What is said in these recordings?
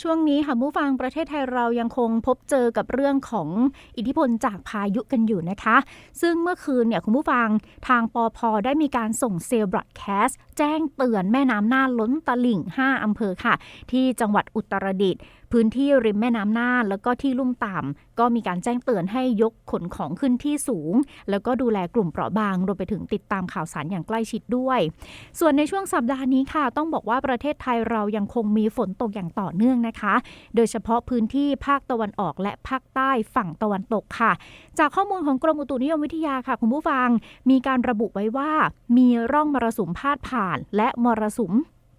ช่วงนี้ค่ะผู้ฟังประเทศไทยเรายังคงพบเจอกับเรื่องของอิทธิพลจากพายุกันอยู่นะคะ ซึ่งเมื่อคืนเนี่ยคุณผู้ฟังทางปอพได้มีการส่งเซลล์บรอดแคสต์แจ้งเตือนแม่น้ำน่านล้นตลิ่ง 5 อำเภอค่ะ ที่จังหวัดอุตรดิตถ์ พื้นที่ริมแม่น้ำน่านแล้วก็ที่ลุ่มต่ำก็มีการแจ้งเตือนให้ยกขนของขึ้นที่สูง แล้วก็ดูแลกลุ่มเปราะบางรวมไปถึงติดตามข่าวสารอย่างใกล้ชิดด้วย ส่วนในช่วงสัปดาห์นี้ค่ะ ต้องบอกว่าประเทศไทยเรายังคงมีฝนตกอย่างต่อเนื่องนะคะ โดยเฉพาะพื้นที่ภาคตะวันออกและภาคใต้ฝั่งตะวันตกค่ะ จากข้อมูลของกรมอุตุนิยมวิทยาค่ะ คุณผู้ฟัง มีการระบุไว้ว่า มีร่องมรสุมพาดผ่าน และมรสุม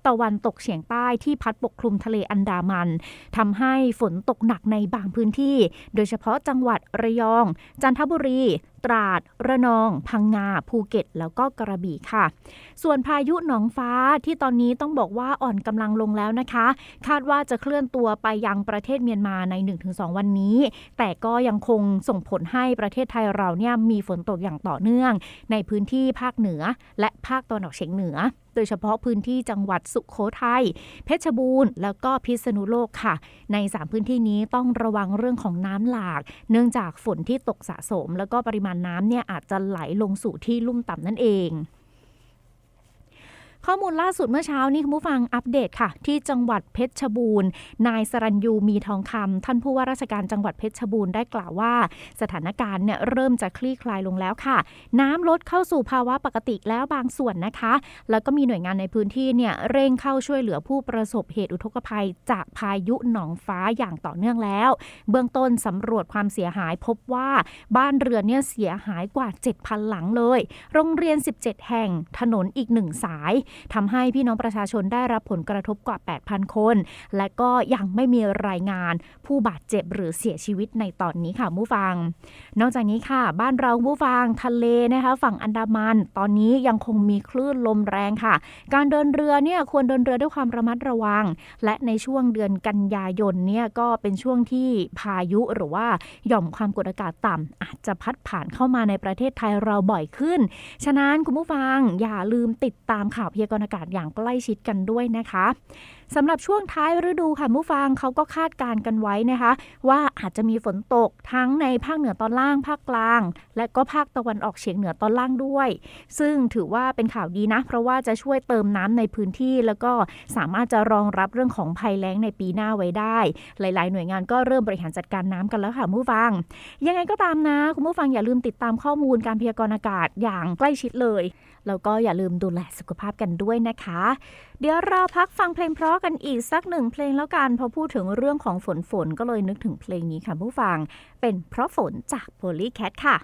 ตะวันตกเฉียงใต้ที่พัดปกคลุมทะเลอันดามันทำให้ฝนตกหนักในบางพื้นที่ โดยเฉพาะจังหวัดระยอง จันทบุรี ตราด ระนอง พังงา ภูเก็ต แล้วก็กระบี่ค่ะ ส่วนพายุหนองฟ้าที่ตอนนี้ต้องบอกว่าอ่อนกำลังลงแล้วนะคะ คาดว่าจะเคลื่อนตัวไปยังประเทศเมียนมาใน 1-2 วันนี้ แต่ก็ยังคงส่งผลให้ประเทศไทยเราเนี่ยมีฝนตกอย่างต่อเนื่อง ในพื้นที่ภาคเหนือ และภาคตะวันออกเฉียงเหนือโดยเฉพาะพื้นที่จังหวัดสุขโขทัย เพชรบูรณ์ แล้วก็พิษณุโลกค่ะ ใน 3 พื้นที่นี้ต้องระวังเรื่องของน้ำหลาก เนื่องจากฝนที่ตกสะสม แล้วก็ปริมาณน้ำเนี่ยอาจจะไหลลงสู่ที่ลุ่มต่ำนั่นเอง ข้อมูลล่าสุดเมื่อเช้านี้คุณผู้ฟังอัปเดตค่ะ ที่จังหวัดเพชรบูรณ์ นายสรัญยูมีทองคำท่านผู้ว่าราชการจังหวัดเพชรบูรณ์ได้กล่าวว่า สถานการณ์เนี่ยเริ่มจะคลี่คลายลงแล้วค่ะ น้ำลดเข้าสู่ภาวะปกติแล้วบางส่วนนะคะ แล้วก็มีหน่วยงานในพื้นที่เนี่ยเร่งเข้าช่วยเหลือผู้ประสบเหตุอุทกภัย จากพายุหนองฟ้าอย่างต่อเนื่องแล้ว เบื้องต้นสำรวจความเสียหายพบว่าบ้านเรือนเนี่ยเสียหายกว่า 7,000 หลังเลย โรงเรียน 17 แห่ง ถนนอีกหนึ่งสายทำให้พี่น้องประชาชนได้รับผลกระทบกว่า 8,000 คน และก็ยังไม่มีรายงานผู้บาดเจ็บหรือเสียชีวิตในตอนนี้ค่ะผู้ฟัง นอกจากนี้ค่ะ บ้านเราผู้ฟังทะเลนะคะ ฝั่งอันดามัน ตอนนี้ยังคงมีคลื่นลมแรงค่ะ การเดินเรือเนี่ยควรเดินเรือด้วยความระมัดระวัง และในช่วงเดือนกันยายนเนี่ยก็เป็นช่วงที่พายุหรือว่าหย่อมความกดอากาศต่ำอาจจะพัดผ่านเข้ามาในประเทศไทยเราบ่อยขึ้น ฉะนั้นคุณผู้ฟังอย่าลืมติดตามข่าวพยากรณ์อากาศอย่างใกล้ชิดกันด้วยนะคะ สำหรับช่วงท้ายฤดูค่ะผู้ฟังเขาก็คาดการณ์กันไว้นะคะ ว่าอาจจะมีฝนตกทั้งในภาคเหนือตอนล่าง ภาคกลาง และก็ภาคตะวันออกเฉียงเหนือตอนล่างด้วย ซึ่งถือว่าเป็นข่าวดีนะ เพราะว่าจะช่วยเติมน้ำในพื้นที่ แล้วก็สามารถจะรองรับเรื่องของภัยแล้งในปีหน้าไว้ได้ หลาย ๆ หน่วยงานก็เริ่มบริหารจัดการน้ำกันแล้วค่ะผู้ฟัง ยังไงก็ตามนะ คุณผู้ฟังอย่าลืมติดตามข้อมูลการพยากรณ์อากาศอย่างใกล้ชิดเลย แล้วก็อย่าลืมดูแลสุขภาพกันด้วยนะคะ เดี๋ยวเราพักฟังเพลงเพราะกันอีกสักหนึ่งเพลงแล้วกันพอพูดถึงเรื่องของฝนฝนก็เลยนึกถึงเพลงนี้ค่ะผู้ฟัง เป็นเพราะฝนจาก Polycat ค่ะ